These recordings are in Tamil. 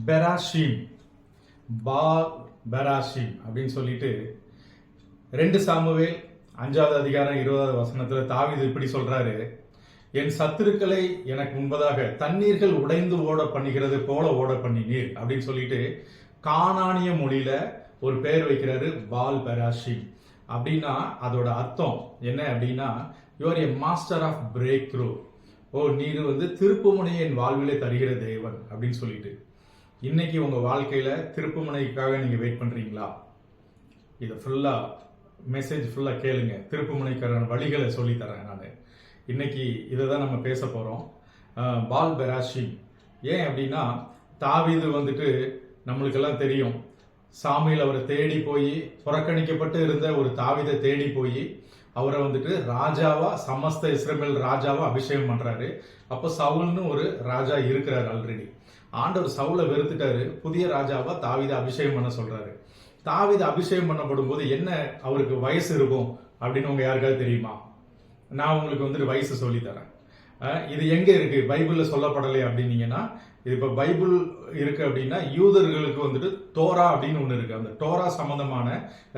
பெராஷீம் பா பெராஷீம் அப்படின்னு சொல்லிட்டு ரெண்டு சாமுவேல் அஞ்சாவது அதிகாரம் இருபதாவது வசனத்தில் தாவிது இப்படி சொல்றாரு. என் சத்துருக்களை எனக்கு முன்பதாக தண்ணீர்கள் உடைந்து ஓட பண்ணுகிறது போல ஓட பண்ணினீர் அப்படின்னு சொல்லிட்டு காணானிய மொழியில ஒரு பெயர் வைக்கிறாரு பால் பெராஷி அப்படின்னா அதோட அர்த்தம் என்ன அப்படின்னா your a master of breakthrough ஓ நீர் வந்து திருப்புமுனையை என் வாழ்விலே தருகிற தேவன் அப்படின்னு சொல்லிட்டு. இன்னைக்கு உங்க வாழ்க்கையில திருப்புமுனைக்காக நீங்க வெயிட் பண்றீங்களா? இதை ஃபுல்லா மெசேஜ் ஃபுல்லா கேளுங்க. திருப்புமுனைக்கான வழிகளை சொல்லி தரேன் நான். இன்னைக்கு இதை தான் நம்ம பேச போறோம். பால் பெராஷி ஏன் அப்படின்னா தாவீது வந்துட்டு நம்மளுக்கெல்லாம் தெரியும். சாமியில் அவரை தேடி போய் புறக்கணிக்கப்பட்டு இருந்த ஒரு தாவீதை தேடி போய் அவரை வந்துட்டு ராஜாவா சமஸ்த இஸ்ரேல் ராஜாவா அபிஷேகம் பண்றாரு. அப்போ சவுல்னு ஒரு ராஜா இருக்கிறார் ஆல்ரெடி ஆண்டவர் சவுலை வெறுத்துட்டாரு. புதிய ராஜாவா தாவித அபிஷேகம் பண்ண சொல்றாரு. தாவித அபிஷேகம் பண்ணப்படும் போது என்ன அவருக்கு வயசு இருக்கும் அப்படின்னு உங்க யாருக்காவது தெரியுமா? நான் உங்களுக்கு வந்துட்டு வயசு சொல்லி தரேன். இது எங்க இருக்கு? பைபிள்ல சொல்லப்படலை அப்படின்னீங்கன்னா இது இப்ப பைபிள் இருக்கு அப்படின்னா யூதர்களுக்கு வந்துட்டு தோரா அப்படின்னு ஒண்ணு இருக்கு. அந்த டோரா சம்பந்தமான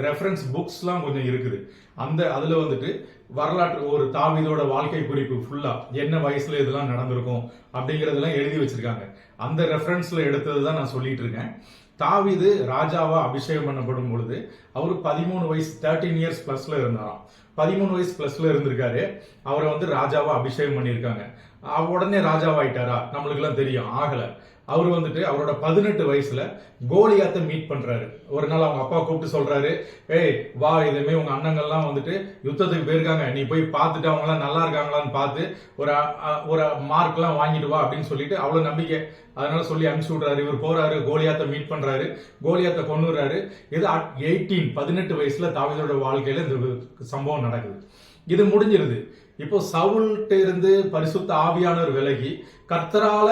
ரெஃபரன்ஸ் புக்ஸ்லாம் கொஞ்சம் இருக்குது. அந்த அதுல வந்துட்டு வரலாற்று ஒரு தாவிதோட வாழ்க்கை குறிப்பு ஃபுல்லா என்ன வயசுல இதெல்லாம் நடந்திருக்கும் அப்படிங்கறதெல்லாம் எழுதி வச்சிருக்காங்க. அந்த ரெஃபரன்ஸ்ல எடுத்தது தான் நான் சொல்லிட்டு இருக்கேன் தாவிது ராஜாவா அபிஷேகம் பண்ணப்படும் பொழுது அவர் பதிமூணு வயசு தேர்ட்டீன் இயர்ஸ் பிளஸ்ல இருந்தாராம். பதிமூணு வயசு பிளஸ்ல இருந்திருக்காரு. அவரை வந்து ராஜாவா அபிஷேகம் பண்ணியிருக்காங்க. உடனே ராஜாவாயிட்டாரா? நம்மளுக்கு எல்லாம் தெரியும். ஆகலை. அவர் வந்துட்டு அவரோட பதினெட்டு வயசுல கோலியாத்தை மீட் பண்றாரு. ஒரு நாள் அவங்க அப்பா கூப்பிட்டு சொல்றாரு ஏய் வா இதுமே உங்க அண்ணங்கள்லாம் வந்துட்டு யுத்தத்துக்கு போயிருக்காங்க. நீ போய் பார்த்துட்டு அவங்க எல்லாம் நல்லா இருக்காங்களான்னு பார்த்து ஒரு ஒரு மார்க் எல்லாம் வாங்கிட்டு வா அப்படின்னு சொல்லிட்டு அவ்வளவு நம்பிக்கை. அதனால சொல்லி அனுப்பிச்சு விடுறாரு. இவர் போறாரு கோலியாத்தை மீட் பண்றாரு. கோலியாத்தை கொண்டுறாரு இது எயிட்டீன் பதினெட்டு வயசுல தாவீதோட வாழ்க்கையில இந்த சம்பவம் நடக்குது. இது முடிஞ்சிருது. இப்போ சவுல்கிட்ட இருந்து பரிசுத்த ஆவியானவர் விலகி கர்த்தரால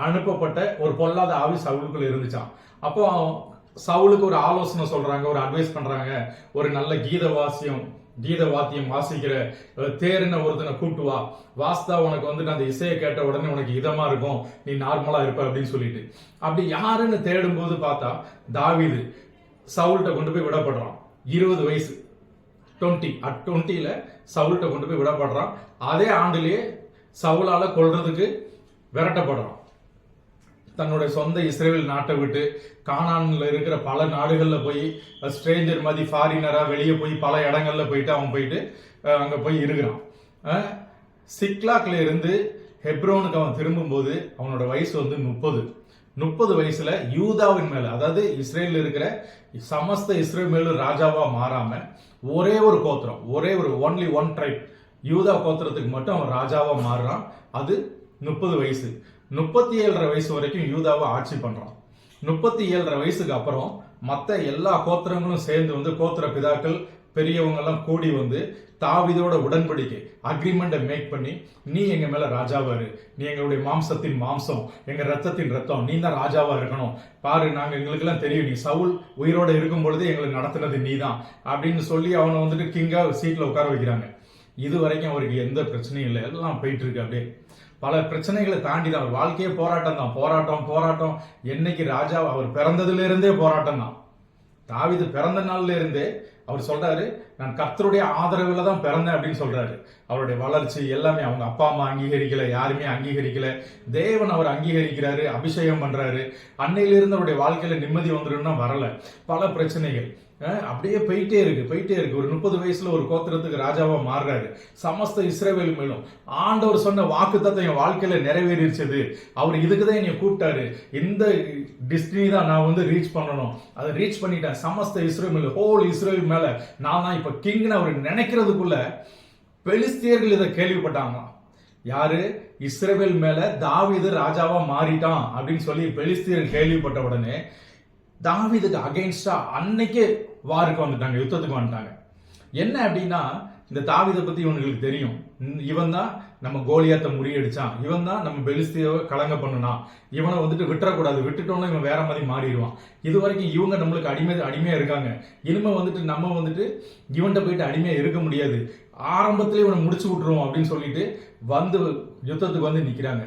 அனுப்பப்பட்ட ஒரு பொல்லாத ஆவி சவுலுக்குள்ள இருந்துச்சான் அப்போ சவுலுக்கு ஒரு ஆலோசனை சொல்றாங்க ஒரு அட்வைஸ் பண்றாங்க. ஒரு நல்ல கீத வாசியம் கீத வாத்தியம் வாசிக்கிற அஹ், தேரின ஒருத்தனை கூட்டு வா. வாஸ்தா உனக்கு வந்துட்டு அந்த இசையை கேட்ட உடனே உனக்கு இதமா இருக்கும். நீ நார்மலா இருப்ப அப்படின்னு சொல்லிட்டு. அப்படி யாருன்னு தேடும்போது பார்த்தா தாவிது சவுல்கிட்ட கொண்டு போய் விடப்படுறான். இருபது வயசு. டுவெண்ட்டி அட் டுவெண்ட்டியில சவுல்கிட்ட கொண்டு போய் விடப்படுறான். அதே ஆண்டுலேயே சவுலால கொள்றதுக்கு விரட்டப்படுறான். தன்னுடைய சொந்த இஸ்ரேல் நாட்டை விட்டு கானானில் இருக்கிற பல நாடுகளில் போய் ஸ்ட்ரேஞ்சர் மாதிரி ஃபாரினராக வெளியே போய் பல இடங்களில் போயிட்டு அவன் போயிட்டு அங்கே போய் இருக்கிறான். சிக்லாக்ல இருந்து ஹெப்ரோனுக்கு அவன் திரும்பும்போது அவனோட வயசு வந்து முப்பது. முப்பது வயசுல யூதாவின் மேல அதாவது இஸ்ரேல் இருக்கிற சமஸ்த இஸ்ரேல் மேலும் ராஜாவா மாறாம ஒரே ஒரு கோத்திரம் ஒரே ஒரு ஒன்லி ஒன் ட்ரைப் யூதா கோத்திரத்துக்கு மட்டும் அவன் ராஜாவா மாறுறான். அது முப்பது வயசு. முப்பத்தி ஏழரை வயசு வரைக்கும் யூதாவை ஆட்சி பண்றான் முப்பத்தி ஏழரை வயசுக்கு அப்புறம் மற்ற எல்லா கோத்திரங்களும் சேர்ந்து வந்து கோத்திர பிதாக்கள் பெரியவங்க எல்லாம் கூடி வந்து தாவிதோட உடன்படிக்கை அக்ரிமெண்ட்டை மேக் பண்ணி நீ எங்க மேல ராஜாவா இரு. நீ எங்களுடைய மாம்சத்தின் மாம்சம் எங்க ரத்தத்தின் ரத்தம் நீ தான் ராஜாவா இருக்கணும். பாரு நாங்க எங்களுக்கு எல்லாம் தெரியும். நீ சவுல் உயிரோட இருக்கும் பொழுது எங்களை நடத்துனது நீ தான். அப்படின்னு சொல்லி அவனை வந்துட்டு கிங்கா சீட்ல உட்கார வைக்கிறாங்க. இது வரைக்கும் அவருக்கு எந்த பிரச்சனையும் இல்லை. எல்லாம் போயிட்டு இருக்கு அப்படியே. பல பிரச்சனைகளை தாண்டி தான். அவர் வாழ்க்கையே போராட்டம் தான். போராட்டம் போராட்டம். என்னைக்கு ராஜா அவர் பிறந்ததுலேருந்தே போராட்டம் தான். தாவிது பிறந்த நாள்ல இருந்தே அவர் சொல்றாரு நான் கர்த்தருடைய ஆதரவில் தான் பிறந்தேன் அப்படின்னு சொல்றாரு. அவருடைய வளர்ச்சி எல்லாமே அவங்க அப்பா அம்மா அங்கீகரிக்கல யாருமே அங்கீகரிக்கல. தேவன் அவர் அங்கீகரிக்கிறாரு அபிஷேகம் பண்றாரு. அன்னையிலிருந்து அவருடைய வாழ்க்கையில நிம்மதி வந்துடும் வரல. பல பிரச்சனைகள். அப்படியே போயிட்டே இருக்கு போயிட்டே இருக்கு. ஒரு முப்பது வயசுல ஒரு கோத்திரத்துக்கு ராஜாவா மாறுறாரு. சமஸ்த இஸ்ரேவேல் மேலும் ஆண்டவர் சொன்ன வாக்கு என் வாழ்க்கையில நிறைவேறிச்சது அவர் இதுக்கு தான் என்னை கூப்பிட்டாரு. இந்த டிஸ்டினி தான் நான் வந்து ரீச் பண்ணணும். அதை ரீச் பண்ணிட்டேன். சமஸ்த இஸ்ரேல் மேல ஹோல் இஸ்ரேல் மேல. நான் தான் இப்ப கிங்னு அவர் நினைக்கிறதுக்குள்ள பெலிஸ்தியர்கள் இதை கேள்விப்பட்டாங்க யாரு? இஸ்ரேவேல் மேல தாவிது ராஜாவா மாறிட்டான் அப்படின்னு சொல்லி பெலிஸ்தியர் கேள்விப்பட்ட உடனே தாவிதுக்கு அகைன்ஸ்டா அன்னைக்கே வாருக்கு வந்துட்டாங்க யுத்தத்துக்கு வந்துட்டாங்க. என்ன அப்படின்னா இந்த தாவிதை பத்தி இவனுங்களுக்கு தெரியும். இவன் தான் நம்ம கோலியாத்தை முறியடிச்சான். இவன் தான் நம்ம பெலிஸ்தியாவை கலங்க பண்ணுனான். இவனை வந்துட்டு விட்டுறக்கூடாது. விட்டுட்டோம்னா இவன் வேற மாதிரி மாறிடுவான். இது வரைக்கும் இவங்க நம்மளுக்கு அடிமை அடிமையா இருக்காங்க. இனிமே வந்துட்டு நம்ம வந்துட்டு இவன்கிட்ட போயிட்டு அடிமையா இருக்க முடியாது. ஆரம்பத்திலே இவனை முடிச்சு விட்டுருவோம் அப்படின்னு சொல்லிட்டு வந்து யுத்தத்துக்கு வந்து நிக்கிறாங்க.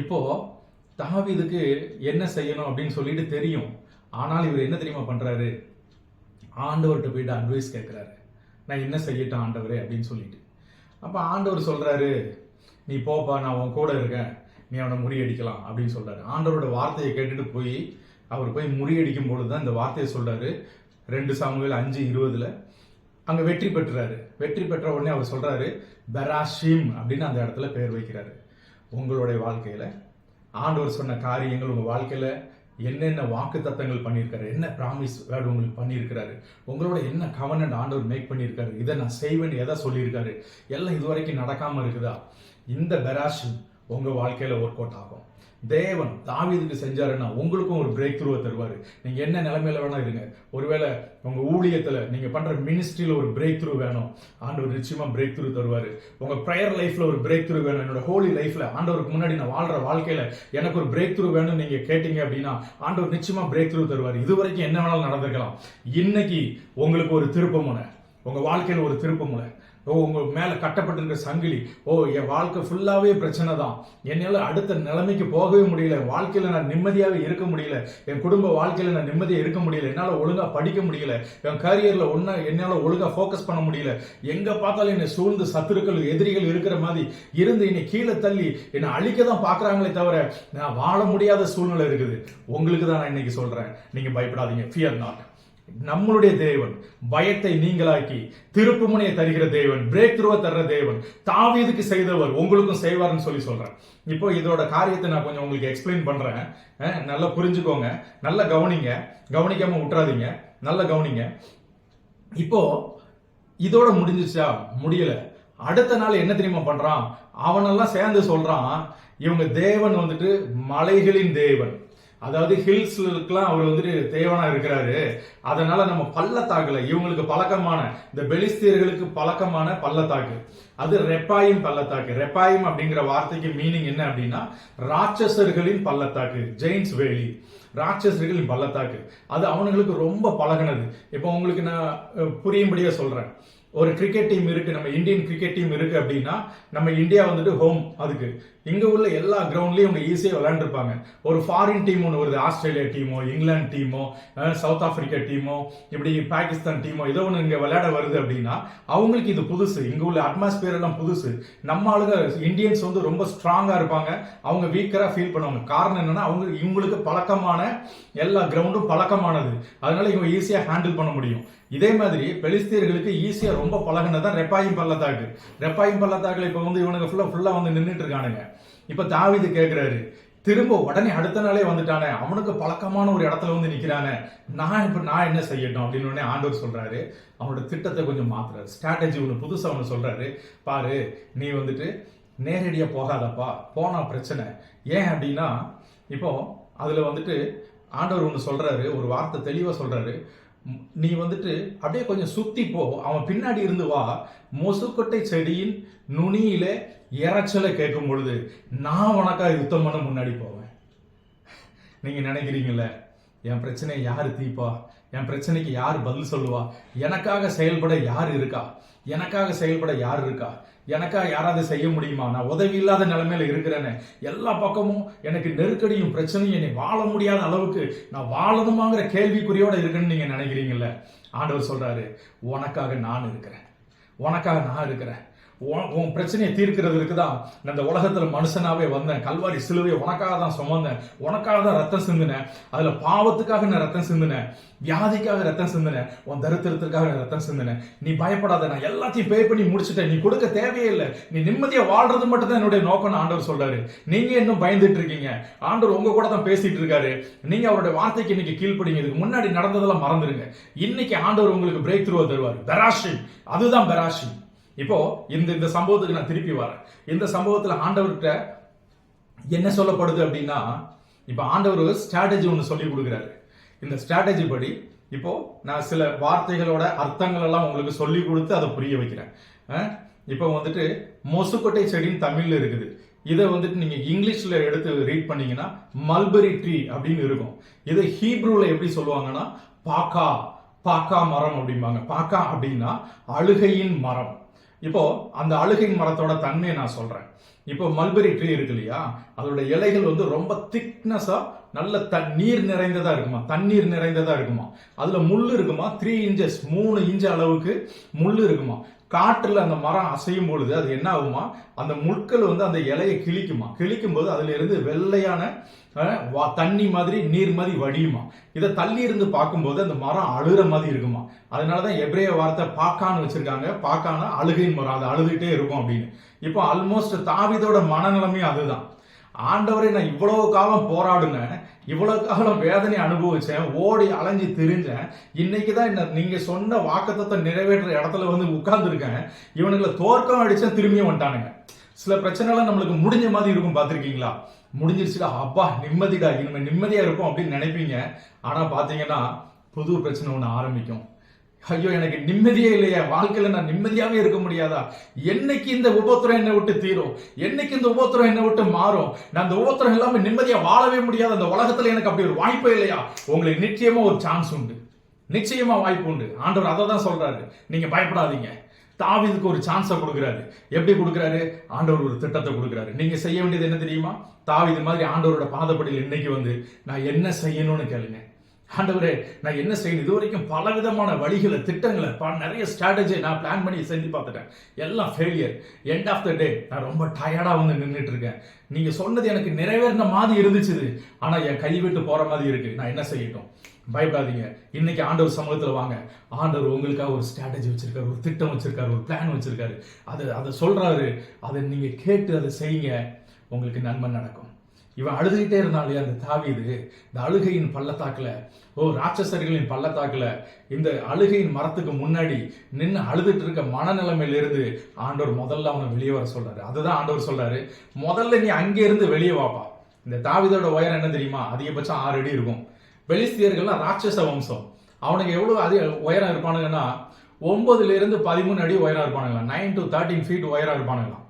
இப்போ தாவிதுக்கு என்ன செய்யணும் அப்படின்னு சொல்லிட்டு தெரியும். ஆனால் இவர் என்ன தெரியுமா பண்றாரு? ஆண்டவர்கிட்ட போயிட்டு அட்வைஸ் கேட்குறாரு நான் என்ன செய்யட்டும் ஆண்டவரே அப்படின்னு சொல்லிட்டு. அப்போ ஆண்டவர் சொல்கிறாரு நீ போப்பா நான் உன் கூட இருக்கேன். நீ அவனை முறியடிக்கலாம் அப்படின்னு சொல்கிறாரு ஆண்டவரோட வார்த்தையை கேட்டுட்டு போய் அவர் போய் முறியடிக்கும் பொழுது தான் இந்த வார்த்தையை சொல்கிறாரு ரெண்டு சாமுவேல் அஞ்சு இருபதில் அங்கே வெற்றி பெற்றுறாரு வெற்றி பெற்ற உடனே அவர் சொல்கிறாரு பெராஷிம் அப்படின்னு அந்த இடத்துல பேர் வைக்கிறாரு. உங்களுடைய வாழ்க்கையில் ஆண்டவர் சொன்ன காரியங்கள் உங்கள் வாழ்க்கையில் என்னென்ன வாக்கு தத்தங்கள் பண்ணியிருக்காரு? என்ன ப்ராமிஸ் வேர்டு உங்களுக்கு பண்ணியிருக்கிறாரு? உங்களோட என்ன கவர்னண்ட் ஆண்டவர் மேக் பண்ணியிருக்காரு? இதை நான் செய்வேன் எதை சொல்லியிருக்காரு? எல்லாம் இதுவரைக்கும் நடக்காமல் இருக்குதா? இந்த பெராஷன் உங்கள் வாழ்க்கையில் ஒர்க் அவுட் ஆகும். தேவன் தாவீதுக்கு செஞ்சாருன்னா உங்களுக்கும் ஒரு பிரேக் த்ரூவை தருவாரு. நீங்க என்ன நிலைமையில வேணா இருங்க. ஒருவேளை உங்க ஊழியத்துல நீங்க பண்ற மினிஸ்ட்ரியில ஒரு பிரேக் த்ரூ வேணும். ஆண்டவர் நிச்சயமா பிரேக் த்ரூ தருவாரு. உங்க ப்ரேயர் லைஃப்ல ஒரு பிரேக் த்ரூ வேணும். என்னோட ஹோலி லைஃப்ல ஆண்டவருக்கு முன்னாடி நான் வாழ்ற வாழ்க்கையில எனக்கு ஒரு பிரேக் த்ரூ வேணும் நீங்க கேட்டீங்க அப்படின்னா ஆண்டவர் நிச்சயமா பிரேக் த்ரூ தருவாரு. இது வரைக்கும் என்ன வேணாலும் நடந்திருக்கலாம். இன்னைக்கு உங்களுக்கு ஒரு திருப்பமுனை உங்கள் வாழ்க்கையில் ஒரு திருப்பமுனை ஓ உங்கள் மேலே கட்டப்பட்டிருக்கிற சங்கிலி. ஓ என் வாழ்க்கை ஃபுல்லாகவே பிரச்சனை தான். என்னால் அடுத்த நிலைமைக்கு போகவே முடியல. வாழ்க்கையில் நான் நிம்மதியாகவே இருக்க முடியல. என் குடும்ப வாழ்க்கையில் நான் நிம்மதியாக இருக்க முடியல. என்னால் ஒழுங்காக படிக்க முடியல. என் கரியரில் ஒன்றா என்னால் ஒழுங்காக ஃபோக்கஸ் பண்ண முடியல. எங்கே பார்த்தாலும் என்னை சூழ்ந்து சத்துருக்கள் எதிரிகள் இருக்கிற மாதிரி இருந்து என்னை கீழே தள்ளி என்னை அழிக்க தான் பார்க்குறாங்களே தவிர நான் வாழ முடியாத சூழ்நிலை இருக்குது. உங்களுக்கு தான் நான் இன்னைக்கு சொல்கிறேன் நீங்கள் பயப்படாதீங்க. ஃபியர் நாட் நம்மளுடைய தேவன் பயத்தை நீங்களாக்கி திருப்புமுனையை தருகிற தேவன் பிரேக் த்ரூவை தர்ற தேவன் தாவீதுக்கு செய்தவர் உங்களுக்கும் செய்வார்னு சொல்லி சொல்றேன். இப்போ இதோட காரியத்தை நான் கொஞ்சம் உங்களுக்கு எக்ஸ்பிளைன் பண்றேன். நல்லா புரிஞ்சுக்கோங்க. நல்லா கவனிங்க. கவனிக்காம விட்டுறாதீங்க நல்லா கவனிங்க. இப்போ இதோட முடிஞ்சிச்சா முடியல. அடுத்த நாள் என்ன தெரியுமா பண்றான்? அவனெல்லாம் சேர்ந்து சொல்றான் இவங்க தேவன் வந்துட்டு மலைகளின் தேவன். அதாவது ஹில்ஸ்லாம் அவர் வந்துட்டு தேவனா இருக்கிறாரு. அதனால நம்ம பள்ளத்தாக்குல இவங்களுக்கு பழக்கமான இந்த பெலிஸ்தீர்களுக்கு பழக்கமான பள்ளத்தாக்கு. அது ரெப்பாயும் பள்ளத்தாக்கு. ரெப்பாயும் அப்படிங்கிற வார்த்தைக்கு மீனிங் என்ன அப்படின்னா ராட்சசர்களின் பள்ளத்தாக்கு ஜெயின்ஸ் வேலி. ராட்சசர்களின் பள்ளத்தாக்கு. அது அவனுங்களுக்கு ரொம்ப பழகுனது. இப்போ உங்களுக்கு நான் புரியும்படியா சொல்றேன். ஒரு கிரிக்கெட் டீம் இருக்கு நம்ம இந்தியன் கிரிக்கெட் டீம் இருக்கு அப்படின்னா நம்ம இந்தியா வந்துட்டு ஹோம் அதுக்கு. இங்கே உள்ள எல்லா கிரவுண்ட்லேயும் அவங்க ஈஸியாக விளையாண்டுருப்பாங்க. ஒரு ஃபாரின் டீம் ஒன்று வருது ஆஸ்திரேலியா டீமோ இங்கிலாந்து டீமோ சவுத் ஆப்பிரிக்கா டீமோ இப்படி பாகிஸ்தான் டீமோ ஏதோ ஒன்று இங்கே விளையாட வருது அப்படின்னா அவங்களுக்கு இது புதுசு. இங்கே உள்ள அட்மாஸ்பியர் எல்லாம் புதுசு. நம்ம ஆளுங்க இந்தியன்ஸ் வந்து ரொம்ப ஸ்ட்ராங்காக இருப்பாங்க. அவங்க வீக்கராக ஃபீல் பண்ணுவாங்க. காரணம் என்னன்னா அவங்க இவங்களுக்கு பழக்கமான எல்லா கிரவுண்டும் பழக்கமானது. அதனால இவங்க ஈஸியாக ஹேண்டில் பண்ண முடியும். இதே மாதிரி பெலிஸ்தீர்களுக்கு ஈஸியாக ரொம்ப பழகினதான் ரெப்பாயும் பள்ளத்தாக்கு. ரெப்பாயும் பள்ளத்தாக்கு இப்போ வந்து இவனுங்க ஃபுல்லாக ஃபுல்லாக வந்து நின்றுட்டு இருக்கானுங்க. இப்போ தாவிது கேட்குறாரு திரும்ப உடனே அடுத்த நாளே வந்துட்டானே அவனுக்கு பழக்கமான ஒரு இடத்துல வந்து நிற்கிறானே நான் இப்போ நான் என்ன செய்யட்டும்? அப்படின்னு உடனே ஆண்டவர் சொல்கிறாரு அவனோட திட்டத்தை கொஞ்சம் மாத்துறாரு. ஸ்ட்ராட்டஜி ஒன்று புதுசாக ஒன்று சொல்கிறாரு பாரு நீ வந்துட்டு நேரடியாக போகாதப்பா போனால் பிரச்சனை. ஏன் அப்படின்னா இப்போ அதில் வந்துட்டு ஆண்டவர் ஒன்று சொல்கிறாரு ஒரு வார்த்தை தெளிவாக சொல்கிறாரு நீ வந்துட்டு அப்படியே கொஞ்சம் சுத்தி போ அவன் பின்னாடி இருந்து வா. மொசுக்கொட்டை செடியின் நுனியிலே இறைச்சலை கேட்கும் பொழுது நான் உனக்கா யுத்தம் பண்ண முன்னாடி போவேன். நீங்க நினைக்கிறீங்கல்ல என் பிரச்சனையை யார் தீப்பா? என் பிரச்சனைக்கு யார் பதில் சொல்லுவா? எனக்காக செயல்பட யார் இருக்கா? எனக்காக செயல்பட யார் இருக்கா? எனக்காக யாராவது செய்ய முடியுமா? நான் உதவி இல்லாத நிலைமையில இருக்கிறேன்னு எல்லா பக்கமும் எனக்கு நெருக்கடியும் பிரச்சனையும் என்னை வாழ முடியாத அளவுக்கு நான் வாழணுமாங்கிற கேள்விக்குறியோட இருக்குன்னு நீங்க நினைக்கிறீங்கல்ல ஆண்டவர் சொல்றாரு உனக்காக நான் இருக்கிறேன். உனக்காக நான் இருக்கிறேன். உன் உன் பிரச்சனையை தீர்க்கிறதுக்கு தான் இந்த உலகத்துல மனுஷனாவே வந்தேன். கல்வாரி சிலுவையை உனக்காக தான் சுமந்தேன். உனக்காக தான் ரத்தம் சிந்தினேன். அதுல பாவத்துக்காக நான் ரத்தம் சிந்தினேன். வியாதிக்காக ரத்தம் சிந்தினேன். உன் தரித்திரத்திற்காக நான் ரத்தம் சிந்தினேன். நீ பயப்படாத நான் எல்லாத்தையும் பே பண்ணி முடிச்சுட்டேன். நீ கொடுக்க தேவையே இல்லை நீ நிம்மதியா வாழ்றது மட்டும் தான் என்னுடைய நோக்கம்னு ஆண்டவர் சொல்றாரு. நீங்க இன்னும் பயந்துட்டு இருக்கீங்க. ஆண்டவர் உங்க கூட தான் பேசிட்டு இருக்காரு. நீங்க அவருடைய வார்த்தைக்கு இன்னைக்கு கீழ்ப்படிங்க. இதுக்கு முன்னாடி நடந்ததெல்லாம் மறந்துடுங்க. இன்னைக்கு ஆண்டவர் உங்களுக்கு பிரேக் த்ரூவை தருவார். பெராஷி அதுதான் பெராஷி இப்போ இந்த இந்த சம்பவத்துக்கு நான் திருப்பி வரேன். இந்த சம்பவத்துல ஆண்டவர்கிட்ட என்ன சொல்லப்படுது அப்படின்னா இப்போ ஆண்டவர் ஸ்ட்ராட்டஜி ஒன்று சொல்லி கொடுக்குறாரு. இந்த ஸ்ட்ராட்டஜி படி இப்போ நான் சில வார்த்தைகளோட அர்த்தங்கள் எல்லாம் உங்களுக்கு சொல்லி கொடுத்து அதை புரிய வைக்கிறேன். இப்போ வந்துட்டு மொசுக்கொட்டை செடின்னு தமிழ்ல இருக்குது. இதை வந்துட்டு நீங்க இங்கிலீஷ்ல எடுத்து ரீட் பண்ணீங்கன்னா மல்பெரி ட்ரீ அப்படின்னு இருக்கும். இதை ஹீப்ரூல எப்படி சொல்லுவாங்கன்னா பாக்கா பாக்கா மரம் அப்படிம்பாங்க. பாக்கா அப்படின்னா அழுகையின் மரம். இப்போ அந்த அழுகை மரத்தோட தன்மையை நான் சொல்றேன். இப்போ மல்பெரி ட்ரீ இருக்கு இல்லையா? அதோட இலைகள் வந்து ரொம்ப திக்னஸா நல்ல தண்ணீர் நிறைந்ததா இருக்குமா? தண்ணீர் நிறைந்ததா இருக்குமா? அதுல முள் இருக்குமா? த்ரீ இன்ச்சஸ் மூணு இன்ச் அளவுக்கு முள் இருக்குமா? காற்றில் அந்த மரம் அசையும் பொழுது அது என்ன ஆகுமா? அந்த முட்கள் வந்து அந்த இலையை கிழிக்குமா? கிழிக்கும் போது வெள்ளையான வா- தண்ணி மாதிரி நீர் மாதிரி வடியுமா? இதை தள்ளி இருந்து பார்க்கும்போது அந்த மரம் அழுகிற மாதிரி இருக்குமா? அதனாலதான் எப்ரே வார்த்தை பாக்கான்னு வச்சிருக்காங்க. பாக்கான அழுகையின் மரம். அது அழுதுகிட்டே இருக்கும் அப்படின்னு. இப்போ ஆல்மோஸ்ட் தாவிதோட மனநிலைமையும் அதுதான். ஆண்டவரை நான் இவ்வளவு காலம் போராடினேன். இவ்வளவு காலம் வேதனை அனுபவிச்சேன் ஓடி அலைஞ்சு தெரிஞ்சேன். இன்னைக்கு தான் என்ன நீங்க சொன்ன வாக்குத்தத்தை நிறைவேற்ற இடத்துல வந்து உட்கார்ந்துருக்கேன். இவனுங்களை தோற்கம் அடித்தேன் திரும்பியும் வந்துட்டானுங்க. சில பிரச்சனைலாம் நம்மளுக்கு முடிஞ்ச மாதிரி இருக்கும் பார்த்துருக்கீங்களா? முடிஞ்சிருச்சுடா அப்பா நிம்மதிடா இனிமேல் நிம்மதியா இருக்கும் அப்படின்னு நினைப்பீங்க. ஆனா பாத்தீங்கன்னா புது பிரச்சனை ஒன்று ஆரம்பிக்கும். ஐயோ எனக்கு நிம்மதியே இல்லையா. வாழ்க்கையில நான் நிம்மதியாகவே இருக்க முடியாதா? என்னைக்கு இந்த உபத்திரம் என்னை விட்டு தீரும்? என்னைக்கு இந்த உபத்திரம் என்னை விட்டு மாறும்? நான் அந்த உபத்திரம் எல்லாமே நிம்மதியா வாழவே முடியாது அந்த உலகத்துல எனக்கு அப்படி ஒரு வாய்ப்பே இல்லையா? உங்களுக்கு நிச்சயமா ஒரு சான்ஸ் உண்டு. நிச்சயமா வாய்ப்பு உண்டு. ஆண்டவர் அதை தான் சொல்றாரு. நீங்க பயப்படாதீங்க. தாவிதுக்கு ஒரு சான்ஸை கொடுக்குறாரு. எப்படி கொடுக்குறாரு? ஆண்டவர் ஒரு திட்டத்தை கொடுக்குறாரு. நீங்க செய்ய வேண்டியது என்ன தெரியுமா? தாவிது மாதிரி ஆண்டவரோட பாதப்படியில் இன்னைக்கு வந்து நான் என்ன செய்யணும்னு கேளுங்க. ஆண்டவரே நான் என்ன செய்யணும்? இது வரைக்கும் பல விதமான வழிகளை திட்டங்களை ப- நிறைய ஸ்ட்ராட்டஜி நான் பிளான் பண்ணி செஞ்சு பார்த்துட்டேன். எல்லாம் failure end of the day நான் ரொம்ப டயர்டாக வந்து நின்றுட்டு இருக்கேன் நீங்கள் சொன்னது எனக்கு நிறைவேறின மாதிரி இருந்துச்சு ஆனால் என் கை விட்டு மாதிரி இருக்கு. நான் என்ன செய்யட்டும்? பயப்படாதீங்க. இன்னைக்கு ஆண்டவர் சமூகத்தில் வாங்க. ஆண்டவர் உங்களுக்காக ஒரு ஸ்ட்ராட்டஜி வச்சிருக்காரு ஒரு திட்டம் வச்சிருக்காரு ஒரு பிளான் வச்சிருக்காரு. அது அதை சொல்றாரு. அதை நீங்க கேட்டு அதை செய்யுங்க. உங்களுக்கு நன்மை நடக்கும். இவன் அழுதுகிட்டே இருந்தான் இல்லையா அந்த தாவீது? இந்த அழுகையின் பள்ளத்தாக்கில். ஓ ராட்சசர்களின் பள்ளத்தாக்கில். இந்த அழுகையின் மரத்துக்கு முன்னாடி நின்று அழுதுட்டு இருக்க மனநிலைமையிலிருந்து ஆண்டவர் முதல்ல அவனை வெளியே வர சொல்றாரு. அதுதான் ஆண்டவர் சொல்றாரு. முதல்ல நீ அங்கே இருந்து வெளியே வாப்பா. இந்த தாவிதோட உயரம் என்ன தெரியுமா? அதிகபட்சம் ஆறு அடி இருக்கும். பெலிஸ்தியர்கள்லாம் ராட்சச வம்சம். அவனுக்கு எவ்வளோ அதிக உயரம் இருப்பானுங்கன்னா ஒன்பதுல இருந்து பதிமூணு அடி உயரம் இருப்பானுங்களா நைன் டு தேர்ட்டின் ஃபீட் உயரம் இருப்பானுங்களாம்.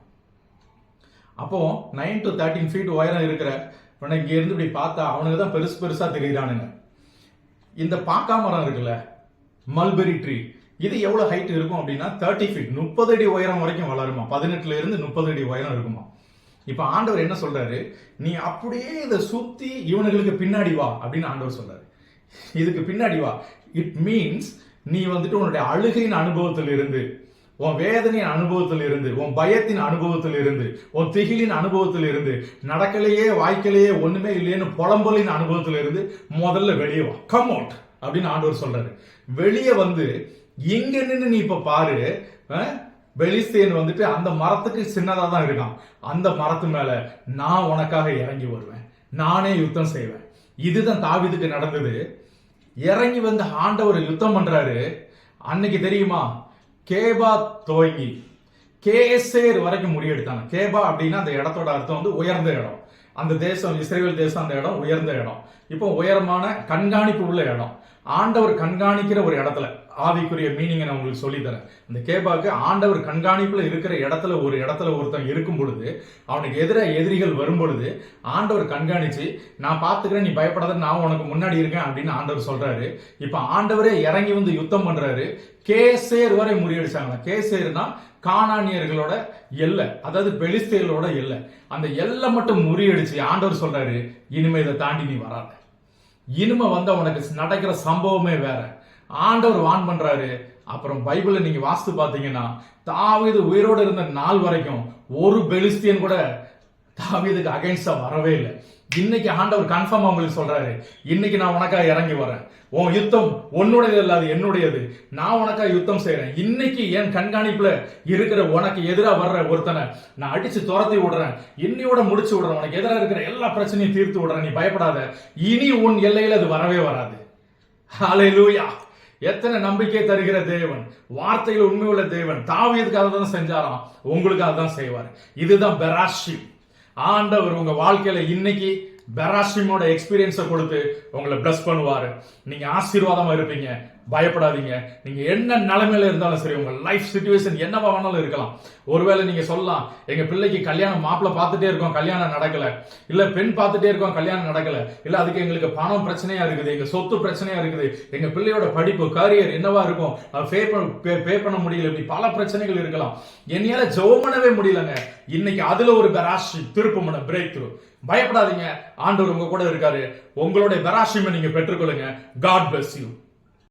அப்போ நைன் டு தேர்ட்டின் ஃபீட் உயரம் இருக்கிற இவனை இங்கேருந்து இப்படி பார்த்தா அவனுக்கு தான் பெருசு பெருசாக தெரியுறானுங்க. இந்த பாக்கா மரம் இருக்குல்ல மல்பெரி ட்ரீ இது எவ்வளோ ஹைட் இருக்கும் அப்படின்னா தேர்ட்டி ஃபீட் முப்பது அடி உயரம் வரைக்கும் வளருமா? பதினெட்டுல இருந்து முப்பது அடி உயரம் இருக்குமா? இப்போ ஆண்டவர் என்ன சொல்றாரு? நீ அப்படியே இதை சுத்தி இவனுங்களுக்கு பின்னாடி வா அப்படின்னு ஆண்டவர் சொல்றாரு. இதுக்கு பின்னாடி வா. இட் மீன்ஸ் நீ வந்துட்டு உன்னுடைய அழுகையின் அனுபவத்தில் இருந்து உன் வேதனையின் அனுபவத்தில் இருந்து உன் பயத்தின் அனுபவத்தில் இருந்து உன் திகிலின் அனுபவத்தில் இருந்து நடக்கலையே வாய்க்கலையே ஒண்ணுமே இல்லையேன்னு புலம்பலின் அனுபவத்தில் இருந்து முதல்ல வெளியே வா. கம் அவுட் அப்படின்னு ஆண்டவர் சொல்றாரு. வெளியே வந்து இங்க நின்று நீ இப்ப பாரு அஹ், பெலிஸ்தேன் வந்துட்டு அந்த மரத்துக்கு சின்னதா தான் இருக்கான். அந்த மரத்து மேல நான் உனக்காக இறங்கி வருவேன். நானே யுத்தம் செய்வேன். இதுதான் தாவிதுக்கு நடந்தது. இறங்கி வந்து ஆண்டவர் யுத்தம் பண்றாரு. அன்னைக்கு தெரியுமா? கேபா துவங்கி கேசேர் வரைக்கும் முடியெடுத்தாங்க கேபா அப்படின்னா அந்த இடத்தோட அர்த்தம் வந்து உயர்ந்த இடம். அந்த தேசம் இஸ்ரேல் தேசம் அந்த இடம் உயர்ந்த இடம். இப்போ உயரமான கண்காணிப்பு உள்ள இடம். ஆண்டவர் கண்காணிக்கிற ஒரு இடத்துல. ஆவிக்குரிய மீனிங்கை நான் உங்களுக்கு சொல்லித்தரேன். இந்த கேபாக்கு ஆண்டவர் கண்காணிப்பில் இருக்கிற இடத்துல ஒரு இடத்துல ஒருத்தன் இருக்கும் பொழுது அவனுக்கு எதிராக எதிரிகள் வரும் பொழுது ஆண்டவர் கண்காணித்து நான் பார்த்துக்கிறேன் நீ பயப்படாத நான் உனக்கு முன்னாடி இருக்கேன் அப்படின்னு ஆண்டவர் சொல்கிறாரு இப்போ ஆண்டவரே இறங்கி வந்து யுத்தம் பண்ணுறாரு கேசேர் வரை முறியடிச்சாங்க கேசேர்னா காணானியர்களோட எல்லை அதாவது பெலிஸ்தேலோட எல்லை. அந்த எல்லை மட்டும் முறியடிச்சு ஆண்டவர் சொல்கிறாரு இனிமே இதை தாண்டி நீ வராத. இனிமே வந்து உனக்கு நடக்கிற சம்பவமே வேற. ஆண்டவர் வான் பண்றாரு. அப்புறம் பைபிளை நீங்க வாஸ்து பாத்தீங்கன்னா தாவீது உயிரோடு இருந்த நாள் வரைக்கும் ஒரு பெலிஸ்தியன் கூட தாவீதுக்கு அகைன்ஸ்டா வரவே இல்லை. இன்னைக்கு ஆண்டவர் கன்ஃபார்ம் அவங்களுக்கு சொல்றாரு. இன்னைக்கு நான் உனக்காக இறங்கி வரேன். உன் யுத்தம் உன்னுடையது இல்ல அது என்னுடையது. நான் உனக்காக யுத்தம் செய்யறேன் இன்னைக்கு என் கண்காணிப்புல இருக்கிற உனக்கு எதிராக வர்ற ஒருத்தனை நான் அடிச்சு துரத்தி விடுறேன். இன்னையோட முடிச்சு விடுறேன். உனக்கு எதிராக இருக்கிற எல்லா பிரச்சனையும் தீர்த்து விடுறேன். நீ பயப்படாத. இனி உன் எல்லையில அது வரவே வராது. ஹalleluya எத்தனை நம்பிக்கை தருகிற தேவன்? வார்த்தையில் உண்மை உள்ள தேவன். தாவீதுக்காக தான் செஞ்சாராம். உங்களுக்காக தான் செய்வார். இதுதான் பெராஷி ஆண்டவர் உங்க வாழ்க்கையில இன்னைக்கு பெராஷிமோட எக்ஸ்பீரியன்ஸை கொடுத்து உங்களை பிளஸ் பண்ணுவார். நீங்க ஆசீர்வாதமா இருப்பீங்க. பயப்படாதீங்க. நீங்க என்ன நிலைமையில இருந்தாலும் சரி உங்க லைஃப் சுச்சுவேஷன் என்னவா வேணாலும் இருக்கலாம். ஒருவேளை நீங்க சொல்லலாம் எங்க பிள்ளைக்கு கல்யாணம் மாப்பிள்ளை பார்த்துட்டே இருக்கோம் கல்யாணம் நடக்கல. இல்ல பெண் பார்த்துட்டே இருக்கோம் கல்யாணம் நடக்கல. இல்ல அதுக்கு எங்களுக்கு பணம் பிரச்சனையா இருக்குது எங்க சொத்து பிரச்சனையா இருக்குது எங்க பிள்ளையோட படிப்பு கரியர் என்னவா இருக்கும் பே பண்ண பே பண்ண முடியல இப்படி பல பிரச்சனைகள் இருக்கலாம். என்னையால ஜெபம் பண்ணவே முடியலங்க. இன்னைக்கு அதுல ஒரு பெராஷி திருப்பமன பிரேக் த்ரூ பயப்படாதீங்க. ஆண்டவர் உங்க கூட இருக்காரு. உங்களுடைய பெராஷிமை நீங்க பெற்றுக்கொள்ளுங்க. God bless you